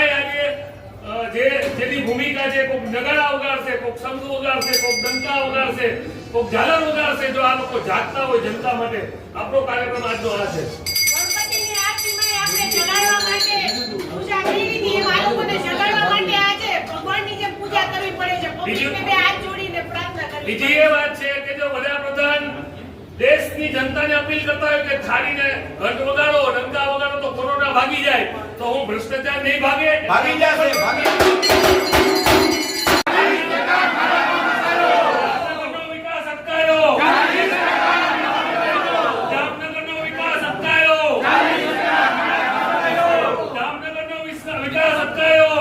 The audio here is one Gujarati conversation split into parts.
ત્યારે આજે જે છે કોઈક જો આ લોકો જાગતા હોય જનતા માટે બીજી એ વાત છે કે જો વડાપ્રધાન દેશની જનતાને અપીલ કરતા હોય કે થાળીને ઘટ વગાડો તો કોરોના ભાગી જાય તો હું ભ્રષ્ટાચાર નહીં ભાગે. ભાગી જશે ભાગી જામનગરનો વિકાસ અટકાયો. જામનગરનો વિકાસ અટકાયો. જામનગરનો વિસ- વિકાસ અટકાયો.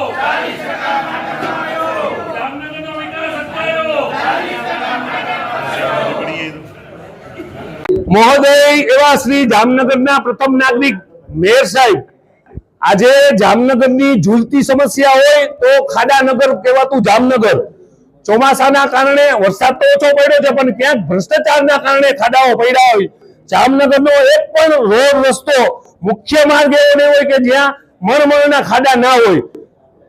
જામનગરનો વિકાસ અટકાયો. મહોદય એવા શ્રી જામનગરના પ્રથમ નાગરિક મેયર સાહેબ, આજે જામનગરની ઝૂલતી સમસ્યા હોય તો ખાડાનગર કહેવાતું જામનગર. ચોમાસાના કારણે વરસાદ તો ઓછો પડ્યો છે, પણ ક્યાંક ભ્રષ્ટાચારના કારણે ખાડાઓ પડ્યા હોય. જામનગરનો એક પણ રોડ રસ્તો મુખ્ય માર્ગ એવો નહીં હોય કે જ્યાં મણમણના ખાડા ના હોય.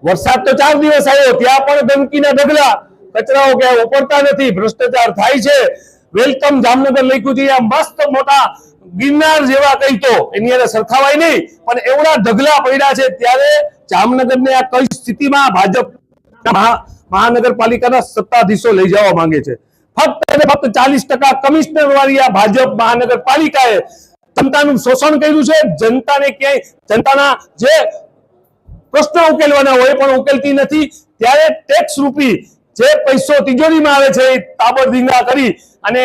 વરસાદ તો ચાર દિવસ આવ્યો, ત્યાં પણ ધમકીના ઢગલા. કચરાઓ ક્યાંય ઉપડતા નથી, ભ્રષ્ટાચાર થાય છે. વેલકમ જામનગર લખ્યું છે. મસ્ત મોટા ગિરનાર જેવા કઈ તો. એની અંદર સરખાવાય નહીં, પણ એવડા ઢગલા પડ્યા છે. ત્યારે જામનગરને આ કઈ સ્થિતિમાં ભાજપ મહાનગરપાલિકાના સત્તાધીશો લઈ જવા માંગે છે. ફક્ત અને ફક્ત ચાલીસ ટકા કમિશનર વાળી આ ભાજપ મહાનગરપાલિકાએ જનતાનું શોષણ કર્યું છે. જનતાને ક્યાંય, જનતાના જે પ્રશ્નો ઉકેલવાના હોય પણ ઉકેલતી નથી. ત્યારે ટેક્સ રૂપી જે પૈસો તિજોરીમાં આવે છે એ તાબડધીંગા કરી અને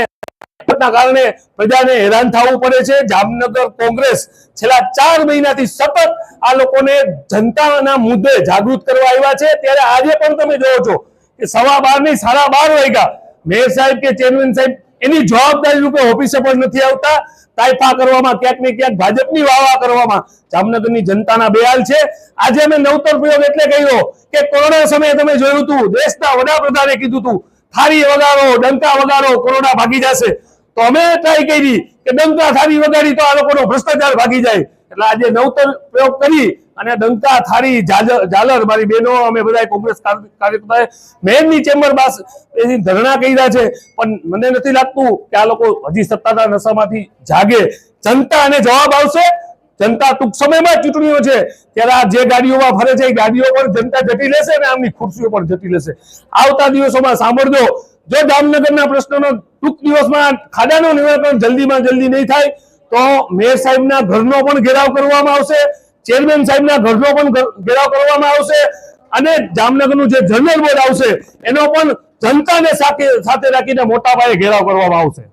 કારણે પ્રજાને હેરાન થવું પડે છે. જામનગર કોંગ્રેસ છેલ્લા ચાર મહિનાથી સતત આ લોકોને જનતાના મુદ્દે જાગૃત કરવા આવ્યા છે. ત્યારે આજે પણ તમે જોવો છો કે સવા બારની સાડા બાર વાગ્યા મેયર સાહેબ કે ચેરમેન સાહેબ એની જવાબદારી રૂપે ઓફિસે પણ નથી આવતા. તાઇફા કરવામાં, ક્યાંક ને ક્યાંક ભાજપની વાવા કરવામાં જામનગરની જનતાના બેહાલ છે. આજે અમે નવતર પ્રયોગ એટલે કહ્યો કે કોરોના સમયે તમે જોયું હતું, દેશના વડાપ્રધાને કીધું હતું, થારી વગાડો, ડંકા વગાડો, કોરોના ભાગી જશે. તો અમે ટ્રાય કરી કે ડંકા, થારી વગાડી તો આ લોકોનો ભ્રષ્ટાચાર ભાગી જાય. એટલે આજે નવતર પ્રયોગ કરી અને ડંકા, થાળી ઝાલર, મારી બહેનો, અમે બધા કોંગ્રેસ કાર્ય- કાર્યકર્તાએ મેયરની ચેમ્બર બાસ એની ધરણા કર્યા છે. પણ મને નથી લાગતું કે આ લોકો હજી સત્તાના નશામાંથી જાગે. જનતાને જવાબ આવશે. જનતા ટૂંક સમયમાં ચૂંટણીઓ છે. ત્યારે આ જે ગાડીઓમાં ફરે છે, એ ગાડીઓ પર જનતા જતી લેશે અને આમની ખુરશીઓ પર જતી લેશે. આવતા દિવસોમાં સાંભળજો. જો જામનગરના પ્રશ્નોનો ટૂંક દિવસમાં ખાડાનું નિવારણ જલ્દીમાં જલ્દી નહીં થાય, તો મેયર સાહેબના ઘરનો પણ ઘેરાવ કરવામાં આવશે. ચેરમેન સાહેબના ઘરનો પણ ઘેરાવ કરવામાં આવશે અને જામનગરનું જે જનરલ બોર્ડ આવશે, એનો પણ જનતાને સાથે સાથે રાખીને મોટા પાયે ઘેરાવ કરવામાં આવશે.